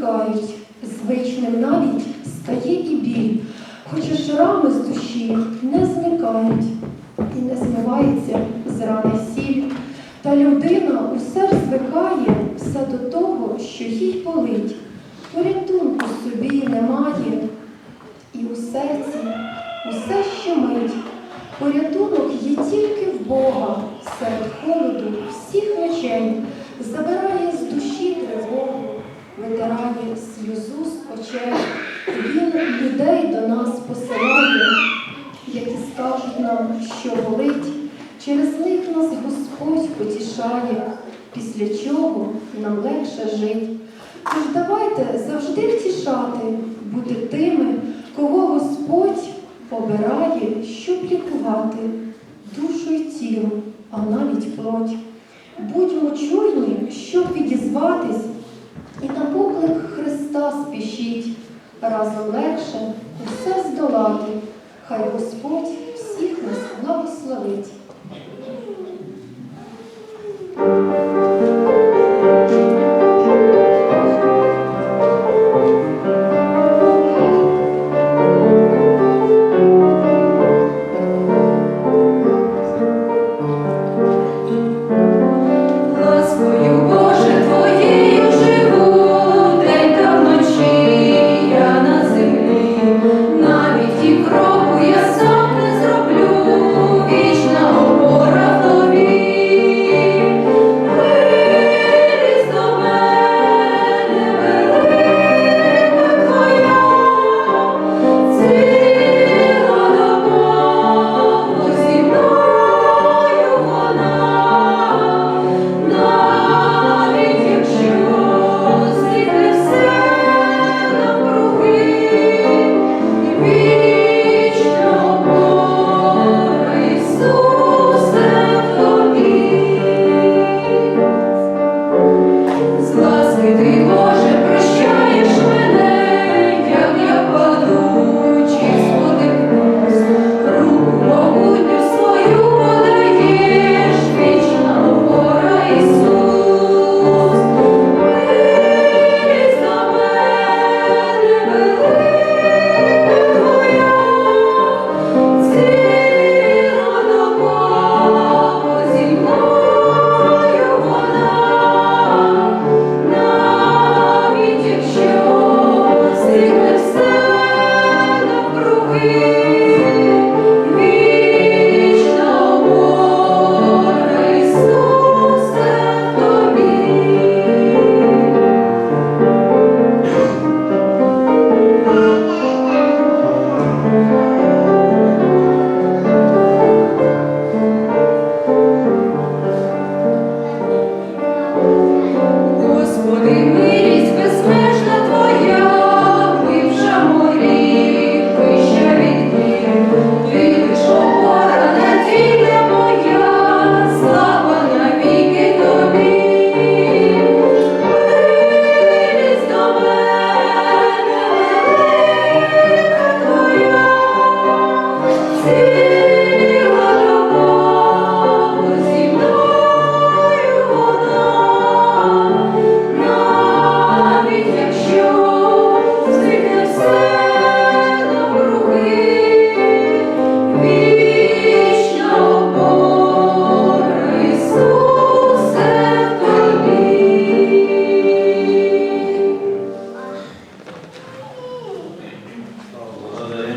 зникають, звичним навіть стає і біль, хоча шрами з душі не зникають і не змивається з сіль. Та людина усе ж звикає все до того, що їй болить. Порятунку собі немає, і у серці усе, щемить. Порятунок є тільки в Бога серед холоду сльозу. Він людей до нас посилає, які скажуть нам, що болить. Через них нас Господь потішає, після чого нам легше жить. Тож давайте завжди втішати, бути тими, кого Господь обирає, щоб лікувати душу й тіло, а навіть плоть. Будьмо чуйні, щоб відізватись, і на поклик Христа спішіть, разом легше усе здолати, хай Господь всіх нас благословить. Господи, ми.